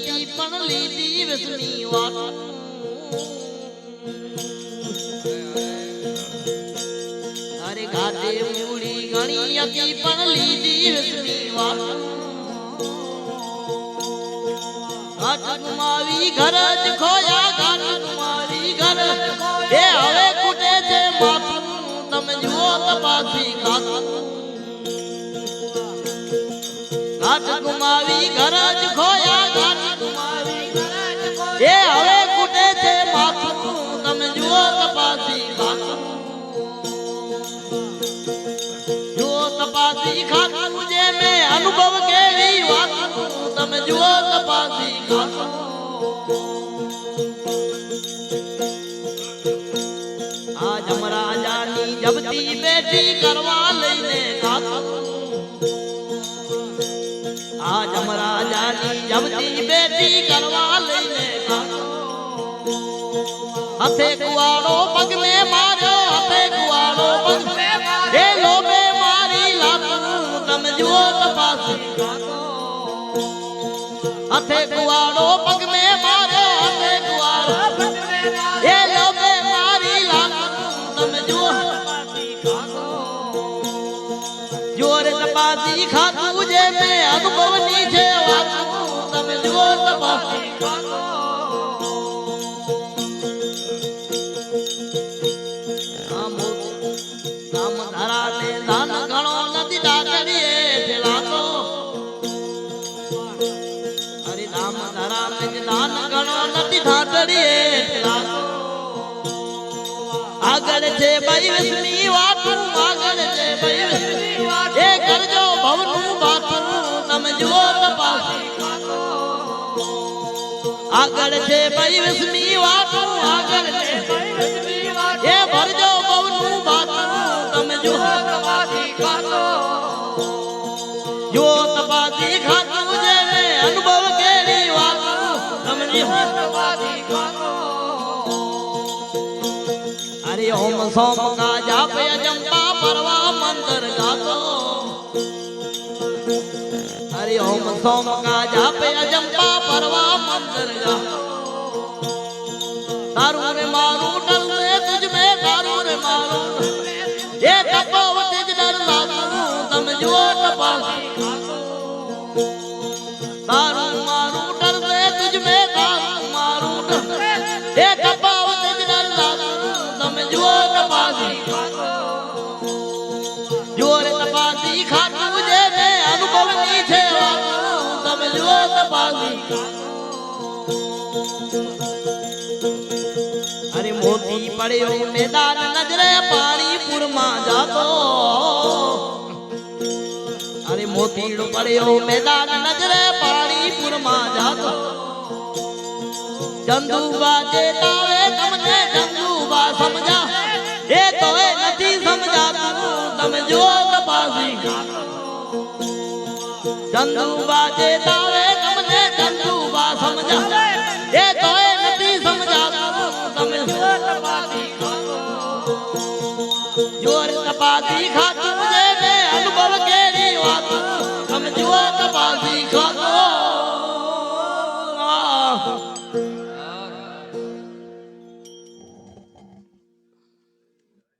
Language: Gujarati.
હતી પણ લીધી વિસની વાત અરે ગાદે મૂડી ગણી હતી પણ લીધી વિસની વાત ઘાટ ગુમાવી ઘર જ ખોયા ઘાટ ગુમાવી ઘર એ હવે કુટે છે માથું તમે જુઓ તપાસી ઘાટ ગુમાવી ઘર જ ખોયા જુઓ કરવા લઈને ખાતું આજ રાજાની જબતી બેટી હથે કુવાડો પગલે માર્યો, હાથે કુવાડો પગલે એ લોબે મારી લાતું તમે જુઓ તપાસ. હાથે કુવાડો પગ મે માર્યો, હથે કુવાડો એ લોબે મારી લાતું તમે જુઓ. જોર તપાસી ખાતું જે મેં, અનુભવની છે વાત, તમે જુઓ તપાસી. નથી ઠાટડીએ આગળ છે ભાઈ વિષ્ણુ વાતું, આગળ છે ભાઈ વિષ્ણુ એ કરજો ભવનું વાતું સોમ જાપ અજંપા પરવા મંત્ર ગાતો હરિ ઓમ સોમ અજંપા પરવા મંત્ર ગાતો તારું મારું ડરને તુજ મે તારું રે મારું. એ તપાવત જ ડર લાગતું, તમે અરે નજરે અરે નજરે પાણીપુરમાં જાતો. ચંદુબા સમજા. એ તો નથી સમજાતું. તમે જો ચંદુબા જે તારે તમને ચંદુબા સમજાવે, એ તોય નથી સમજાતું. તમે જોર તપાતી જોર તપાતી ખાતું જે મેં અનુભવ કેરી વાત. તમે જોર તપાતી ખાતું